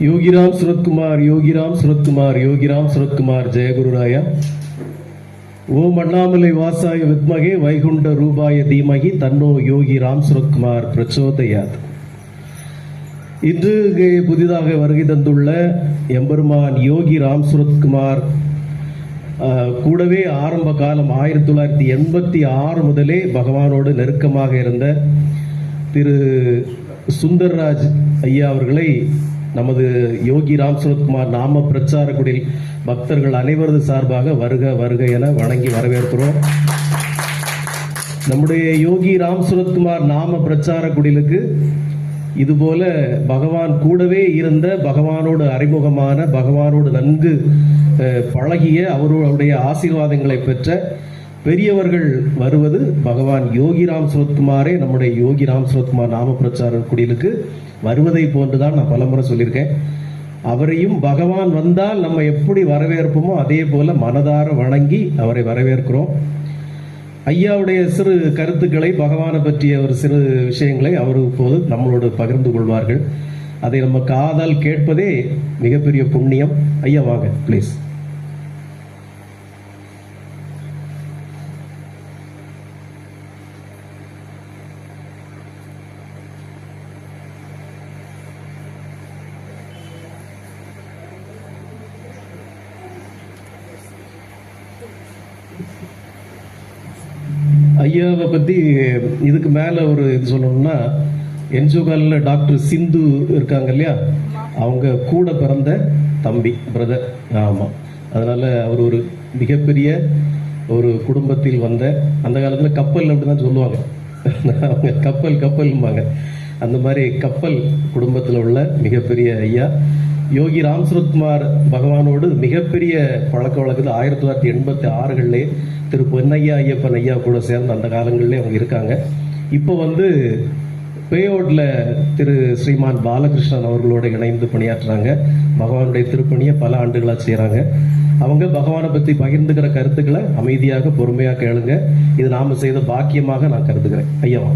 யோகிராம் சுரத்குமார் யோகிராம் சுரத்குமார் யோகிராம் சுரத்குமார் ஜெயகுருராயா ஓம் அண்ணாமலை வாசாய வித்மகே வைகுண்ட ரூபாய தீமகி தன்னோ யோகி ராம் சுரத்குமார் பிரச்சோதயாத். இன்று புதிதாக வருகை தந்துள்ள எம்பெருமான் யோகி ராம் சுரத்குமார் கூடவே ஆரம்ப காலம் ஆயிரத்தி தொள்ளாயிரத்தி எண்பத்தி ஆறு முதலே பகவானோடு நெருக்கமாக இருந்த திரு சுந்தர்ராஜ் ஐயா அவர்களை நமது யோகி ராம் சுரத்குமார் நாம பிரச்சார குடில் பக்தர்கள் அனைவரது சார்பாக வருக வருக என வணங்கி வரவேற்கிறோம். நம்முடைய யோகி ராம் சுரத்குமார் நாம பிரச்சார குடிலுக்கு இதுபோல பகவான் கூடவே இருந்த பகவானோடு அறிமுகமான பகவானோடு நன்கு அஹ், பழகிய அவருடைய ஆசீர்வாதங்களை பெற்ற பெரியவர்கள் வருவது பகவான் யோகி ராம் சுரத்குமாரே நம்முடைய யோகி ராம் சுரத்குமார் நாம பிரச்சார குடிலுக்கு வருவதை போன்றுதான் நான் பலமுறை சொல்லியிருக்கேன். அவரையும் பகவான் வந்தால் நம்ம எப்படி வரவேற்போமோ அதே போல மனதார வணங்கி அவரை வரவேற்கிறோம். ஐயாவுடைய சிறு கருத்துக்களை பகவானை பற்றிய ஒரு சிறு விஷயங்களை அவர் இப்போது நம்மளோடு பகிர்ந்து கொள்வார்கள். அதை நம்ம காதால் கேட்பதே மிகப்பெரிய புண்ணியம். ஐயா வாங்க ப்ளீஸ் ஐயாவை பற்றி இதுக்கு மேலே ஒரு இது சொல்லணும்னா என்ஜோகாலில் டாக்டர் சிந்து இருக்காங்க இல்லையா? அவங்க கூட பிறந்த தம்பி பிரதர் ஆமாம் அதனால் அவர் ஒரு மிகப்பெரிய ஒரு குடும்பத்தில் வந்த அந்த காலத்தில் கப்பல் அப்படிதான் சொல்லுவாங்க. அவங்க கப்பல் கப்பல்பாங்க அந்த மாதிரி கப்பல் குடும்பத்தில் உள்ள மிகப்பெரிய ஐயா. யோகி ராம் சுரத்குமார் பகவானோடு மிகப்பெரிய பழக்க வழக்கத்தில் ஆயிரத்தி தொள்ளாயிரத்தி எண்பத்தி ஆறுகளிலே திரு பொன்னையா ஐயப்பன் ஐயா கூட சேர்ந்த அந்த காலங்களிலே அவங்க இருக்காங்க. இப்போ வந்து பேயோட்ல திரு ஸ்ரீமான் பாலகிருஷ்ணன் அவர்களோட இணைந்து பணியாற்றுறாங்க. பகவானுடைய திருப்பணியை பல ஆண்டுகளாக செய்கிறாங்க அவங்க பகவானை பற்றி பகிர்ந்துக்கிற கருத்துக்களை அமைதியாக பொறுமையாக கேளுங்க. இது நாம செய்த பாக்கியமாக நான் கருதுகிறேன். ஐயாவா